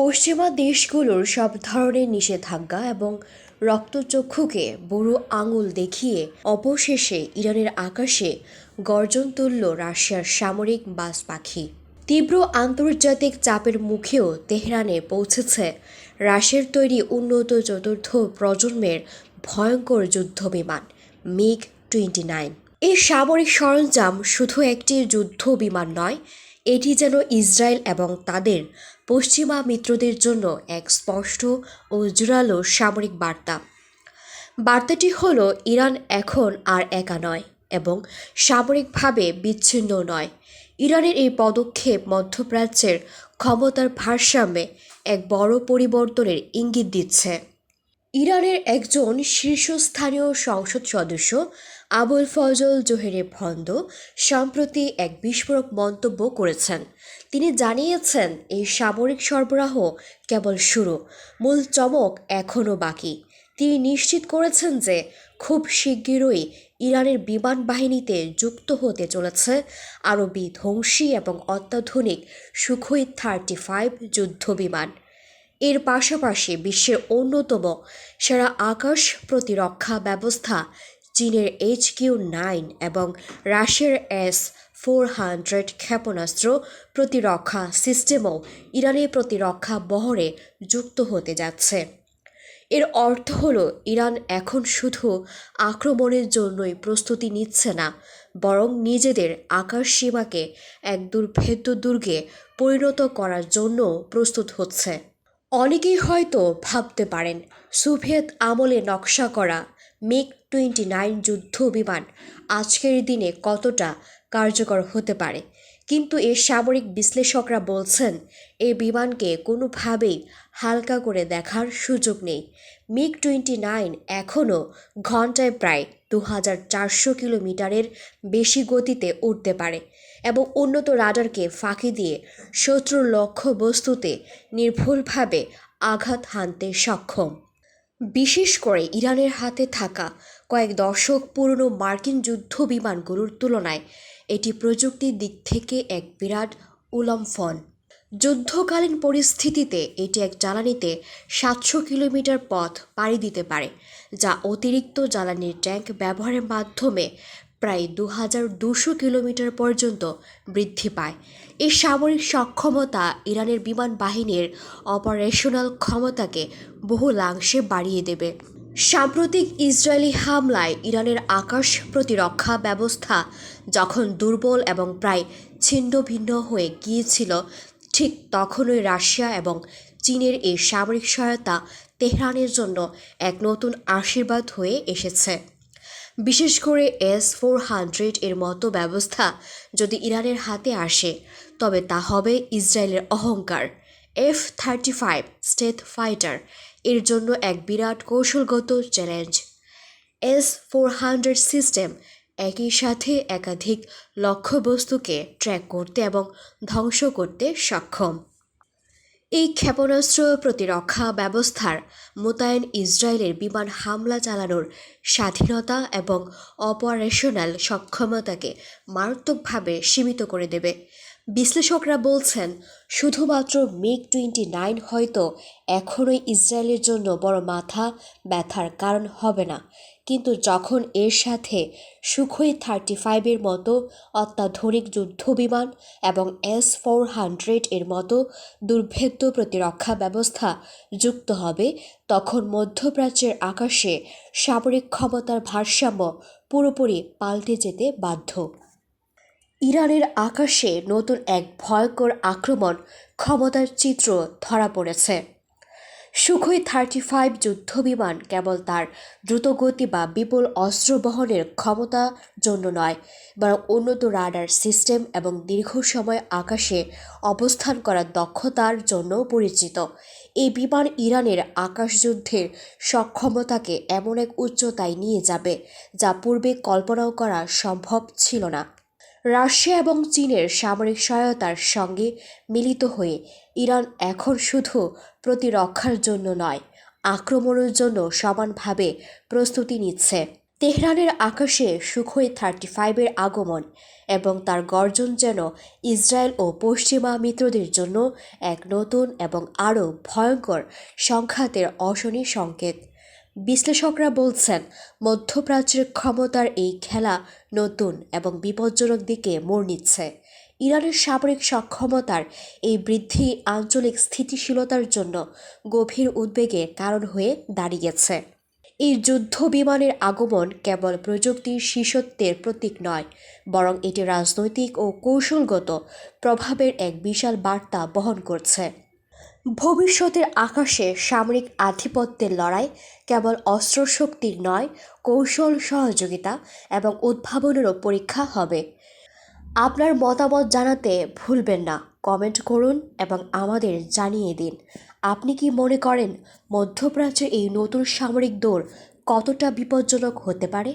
পশ্চিমা দেশগুলোর সব ধরনের নিষেধাজ্ঞা এবং রক্তচক্ষুকে বুড়ো আঙুল দেখিয়ে অবশেষে ইরানের আকাশে গর্জন তুলল রাশিয়ার সামরিক বাস পাখি। তীব্র আন্তর্জাতিক চাপের মুখেও তেহরানে পৌঁছেছে রাশিয়ার তৈরি উন্নত চতুর্থ প্রজন্মের ভয়ঙ্কর যুদ্ধ বিমান মিগ টোয়েন্টি নাইন। এই সামরিক সরঞ্জাম শুধু একটি যুদ্ধ বিমান নয়, এটি যেন ইসরায়েল এবং তাদের পশ্চিমা মিত্রদের জন্য এক স্পষ্ট ও জোরালো সামরিক বার্তা। বার্তাটি হল, ইরান এখন আর একা নয় এবং সামরিকভাবে বিচ্ছিন্ন নয়। ইরানের এই পদক্ষেপ মধ্যপ্রাচ্যের ক্ষমতার ভারসাম্যে এক বড় পরিবর্তনের ইঙ্গিত দিচ্ছে। ইরানের একজন শীর্ষস্থানীয় সংসদ সদস্য আবুল ফজল জোহেরে ভন্দ সম্প্রতি এক বিস্ফোরক মন্তব্য করেছেন। তিনি জানিয়েছেন, এই সামরিক সরবরাহ কেবল শুরু, মূল চমক এখনও বাকি। তিনি নিশ্চিত করেছেন যে খুব শিগগিরই ইরানের বিমান বাহিনীতে যুক্ত হতে চলেছে আরও বিধ্বংসী এবং অত্যাধুনিক সুখই থার্টি ফাইভ যুদ্ধ বিমান এর পাশাপাশি বিশ্বের অন্যতম সেরা আকাশ প্রতিরক্ষা ব্যবস্থা, চীনের এইচ কিউ নাইন এবং রাশিয়ার এস ফোর হান্ড্রেড ক্ষেপণাস্ত্র প্রতিরক্ষা সিস্টেমও ইরানের প্রতিরক্ষা বহরে যুক্ত হতে যাচ্ছে। এর অর্থ হলো, ইরান এখন শুধু আক্রমণের জন্যই প্রস্তুতি নিচ্ছে না, বরং নিজেদের আকাশ সীমাকে এক দুর্ভেদ্য দুর্গে পরিণত করার জন্য প্রস্তুত হচ্ছে। অনেকেই হয়তো ভাবতে পারেন, সোভিয়েত আমলে নকশা করা মিগ টোয়েন্টি নাইন যুদ্ধ বিমান আজকের দিনে কতটা কার্যকর হতে পারে। কিন্তু এর সামরিক বিশ্লেষকরা বলছেন এই বিমানকে কোনোভাবেই হালকা করে দেখার সুযোগ নেই। মিগ টোয়েন্টি নাইন এখনও ঘন্টায় প্রায় দু হাজার চারশো কিলোমিটারের বেশি গতিতে উঠতে পারে এবং উন্নত রাডারকে ফাঁকি দিয়ে শত্রুর লক্ষ্য বস্তুতে নির্ভুলভাবে আঘাত হানতে সক্ষম। বিশেষ করে ইরানের হাতে থাকা কয়েক দশক পুরনো মার্কিন যুদ্ধ বিমানগুলোর তুলনায় এটি প্রযুক্তির দিক থেকে এক বিরাট উলম্ফন যুদ্ধকালীন পরিস্থিতিতে এটি এক জ্বালানিতে সাতশো কিলোমিটার পথ পাড়ি দিতে পারে, যা অতিরিক্ত জ্বালানির ট্যাঙ্ক ব্যবহারের মাধ্যমে প্রায় দু হাজার দুশো কিলোমিটার পর্যন্ত বৃদ্ধি পায়। এই সামরিক সক্ষমতা ইরানের বিমান বাহিনীর অপারেশনাল ক্ষমতাকে বহুলাংশে বাড়িয়ে দেবে। সাম্প্রতিক ইসরায়েলি হামলায় ইরানের আকাশ প্রতিরক্ষা ব্যবস্থা যখন দুর্বল এবং প্রায় ছিন্ন ভিন্ন হয়ে গিয়েছিল, ঠিক তখনই রাশিয়া এবং চীনের এই সামরিক সহায়তা তেহরানের জন্য এক নতুন আশীর্বাদ হয়ে এসেছে। বিশেষ করে এস ফোর হান্ড্রেড এর মতো ব্যবস্থা যদি ইরানের হাতে আসে, তবে তা হবে ইসরায়েলের অহংকার। F thirty five state fighter এর জন্য এক বিরাট কৌশলগত challenge S four hundred system একই সাথে একাধিক লক্ষ্যবস্তুকে ট্র্যাক করতে এবং ধ্বংস করতে সক্ষম। এই ক্ষেপণাস্ত্র প্রতিরক্ষা ব্যবস্থার মোতায়েন ইসরায়েলের বিমান হামলা চালানোর স্বাধীনতা এবং অপারেশনাল সক্ষমতাকে মারাত্মকভাবে সীমিত করে দেবে। বিশ্লেষকরা বলছেন, শুধুমাত্র মিগ টোয়েন্টি নাইন হয়তো এখনই ইসরায়েলের জন্য বড় মাথা ব্যথার কারণ হবে না। কিন্তু যখন এর সাথে সুখই থার্টি ফাইভের মতো অত্যাধুনিক যুদ্ধবিমান এবং এস ফোর হান্ড্রেড এর মতো দুর্ভেদ্য প্রতিরক্ষা ব্যবস্থা যুক্ত হবে, তখন মধ্যপ্রাচ্যের আকাশে সামরিক ক্ষমতার ভারসাম্য পুরোপুরি পাল্টে যেতে বাধ্য। ইরানের আকাশে নতুন এক ভয়ঙ্কর আক্রমণ ক্ষমতার চিত্র ধরা পড়েছে। সুখই থার্টি ফাইভ যুদ্ধবিমান কেবল তার দ্রুতগতি বা বিপুল অস্ত্র বহনের ক্ষমতার জন্য নয়, বরং উন্নত রাডার সিস্টেম এবং দীর্ঘ সময় আকাশে অবস্থান করার দক্ষতার জন্য পরিচিত। এই বিমান ইরানের আকাশযুদ্ধের সক্ষমতাকে এমন এক উচ্চতায় নিয়ে যাবে যা পূর্বে কল্পনাও করা সম্ভব ছিল না। রাশিয়া এবং চীনের সামরিক সহায়তার সঙ্গে মিলিত হয়ে ইরান এখন শুধু প্রতিরক্ষার জন্য নয়, আক্রমণের জন্য সমানভাবে প্রস্তুতি নিচ্ছে। তেহরানের আকাশে সুখই থার্টি ফাইভের আগমন এবং তার গর্জন যেন ইসরায়েল ও পশ্চিমা মিত্রদের জন্য এক নতুন এবং আরও ভয়ঙ্কর সংঘাতের অশনি সংকেত। বিশ্লেষকরা বলছেন, মধ্যপ্রাচ্যের ক্ষমতার এই খেলা নতুন এবং বিপজ্জনক দিকে মোড় নিচ্ছে। ইরানের সামরিক সক্ষমতার এই বৃদ্ধি আঞ্চলিক স্থিতিশীলতার জন্য গভীর উদ্বেগের কারণ হয়ে দাঁড়িয়েছে। এই যুদ্ধ বিমানের আগমন কেবল প্রযুক্তির শিষ্যত্বের প্রতীক নয়, বরং এটি রাজনৈতিক ও কৌশলগত প্রভাবের এক বিশাল বার্তা বহন করছে। ভবিষ্যতের আকাশে সামরিক আধিপত্যের লড়াই কেবল অস্ত্রশক্তির নয়, কৌশল সহযোগিতা এবং উদ্ভাবনেরও পরীক্ষা হবে। আপনার মতামত জানাতে ভুলবেন না, কমেন্ট করুন এবং আমাদের জানিয়ে দিন। আপনি কি মনে করেন মধ্যপ্রাচ্যের এই নতুন সামরিক দৌড় কতটা বিপজ্জনক হতে পারে?